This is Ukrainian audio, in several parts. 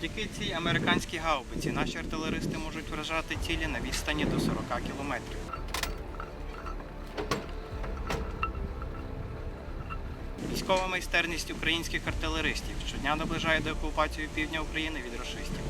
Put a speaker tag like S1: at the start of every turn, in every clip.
S1: Завдяки цій американській гаубиці наші артилеристи можуть вражати цілі на відстані до 40 кілометрів. Військова майстерність українських артилеристів щодня наближає до окупацію півдня України від рашистів.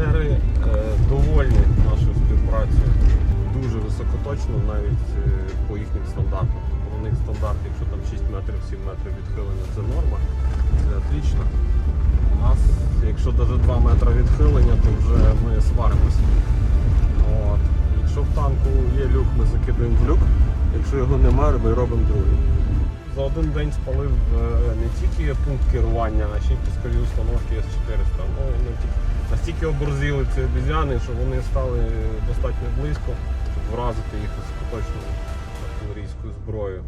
S2: Партнери е, довольні нашою співпрацею. Дуже високоточно навіть е, по їхнім стандартам. Тобто у них стандарт, якщо там 6 метрів, 7 метрів відхилення, це норма, це отлично. У нас, якщо навіть 2 метри відхилення, то вже ми сваримося. От. Якщо в танку є люк, ми закидаємо в люк. Якщо його немає, ми робимо другий. За один день спалив е, не тільки пункт керування, а ще й пускові установки С-400. Настільки оборзіли ці обізяни, що вони стали достатньо близько, щоб вразити їх з поточною артилерійською зброєю.